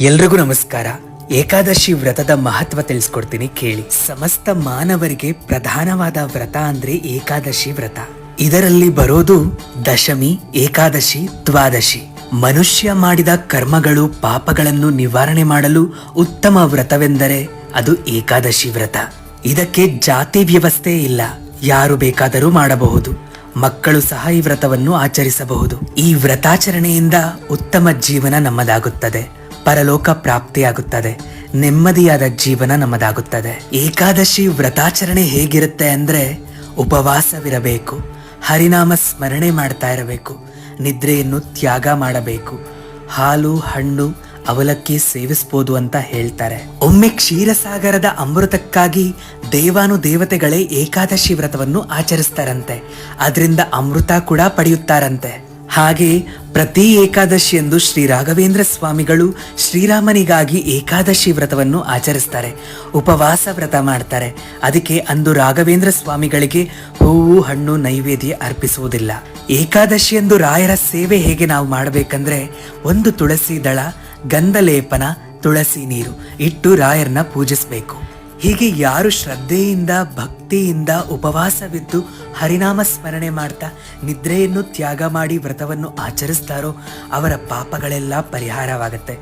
ಎಲ್ರಿಗೂ ನಮಸ್ಕಾರ. ಏಕಾದಶಿ ವ್ರತದ ಮಹತ್ವ ತಿಳಿಸ್ಕೊಡ್ತೀನಿ ಕೇಳಿ. ಸಮಸ್ತ ಮಾನವರಿಗೆ ಪ್ರಧಾನವಾದ ವ್ರತ ಅಂದ್ರೆ ಏಕಾದಶಿ ವ್ರತ. ಇದರಲ್ಲಿ ಬರೋದು ದಶಮಿ, ಏಕಾದಶಿ, ದ್ವಾದಶಿ. ಮನುಷ್ಯ ಮಾಡಿದ ಕರ್ಮಗಳು, ಪಾಪಗಳನ್ನು ನಿವಾರಣೆ ಮಾಡಲು ಉತ್ತಮ ವ್ರತವೆಂದರೆ ಅದು ಏಕಾದಶಿ ವ್ರತ. ಇದಕ್ಕೆ ಜಾತಿ ವ್ಯವಸ್ಥೆ ಇಲ್ಲ. ಯಾರು ಬೇಕಾದರೂ ಮಾಡಬಹುದು. ಮಕ್ಕಳು ಸಹ ಈ ವ್ರತವನ್ನು ಆಚರಿಸಬಹುದು. ಈ ವ್ರತಾಚರಣೆಯಿಂದ ಉತ್ತಮ ಜೀವನ ನಮ್ಮದಾಗುತ್ತದೆ. ಪರಲೋಕ ಪ್ರಾಪ್ತಿಯಾಗುತ್ತದೆ. ನೆಮ್ಮದಿಯಾದ ಜೀವನ ನಮ್ಮದಾಗುತ್ತದೆ. ಏಕಾದಶಿ ವ್ರತಾಚರಣೆ ಹೇಗಿರುತ್ತೆ ಅಂದ್ರೆ ಉಪವಾಸವಿರಬೇಕು, ಹರಿನಾಮ ಸ್ಮರಣೆ ಮಾಡ್ತಾ ಇರಬೇಕು, ನಿದ್ರೆಯನ್ನು ತ್ಯಾಗ ಮಾಡಬೇಕು, ಹಾಲು, ಹಣ್ಣು, ಅವಲಕ್ಕಿ ಸೇವಿಸ್ಬೋದು ಅಂತ ಹೇಳ್ತಾರೆ. ಒಮ್ಮೆ ಕ್ಷೀರಸಾಗರದ ಅಮೃತಕ್ಕಾಗಿ ದೇವಾನು ದೇವತೆಗಳೇ ಏಕಾದಶಿ ವ್ರತವನ್ನು ಆಚರಿಸ್ತಾರಂತೆ. ಅದರಿಂದ ಅಮೃತ ಕೂಡ ಪಡೆಯುತ್ತಾರಂತೆ. ಹಾಗೆ ಪ್ರತಿ ಏಕಾದಶಿಯಂದು ಶ್ರೀ ರಾಘವೇಂದ್ರ ಸ್ವಾಮಿಗಳು ಶ್ರೀರಾಮನಿಗಾಗಿ ಏಕಾದಶಿ ವ್ರತವನ್ನು ಆಚರಿಸ್ತಾರೆ. ಉಪವಾಸ ವ್ರತ ಮಾಡ್ತಾರೆ. ಅದಕ್ಕೆ ಅಂದು ರಾಘವೇಂದ್ರ ಸ್ವಾಮಿಗಳಿಗೆ ಹೂವು, ಹಣ್ಣು, ನೈವೇದ್ಯ ಅರ್ಪಿಸುವುದಿಲ್ಲ. ಏಕಾದಶಿಯಂದು ರಾಯರ ಸೇವೆ ಹೇಗೆ ನಾವು ಮಾಡಬೇಕಂದ್ರೆ ಒಂದು ತುಳಸಿ ದಳ, ಗಂಧಲೇಪನ, ತುಳಸಿ ನೀರು ಇಟ್ಟು ರಾಯರನ್ನ ಪೂಜಿಸಬೇಕು. ಹೀಗೆ ಯಾರು ಶ್ರದ್ಧೆಯಿಂದ, ಭಕ್ತಿಯಿಂದ ಉಪವಾಸವಿದ್ದು ಹರಿನಾಮ ಸ್ಮರಣೆ ಮಾಡ್ತಾ ನಿದ್ರೆಯನ್ನು ತ್ಯಾಗ ಮಾಡಿ ವ್ರತವನ್ನು ಆಚರಿಸ್ತಾರೋ ಅವರ ಪಾಪಗಳೆಲ್ಲ ಪರಿಹಾರವಾಗುತ್ತೆ.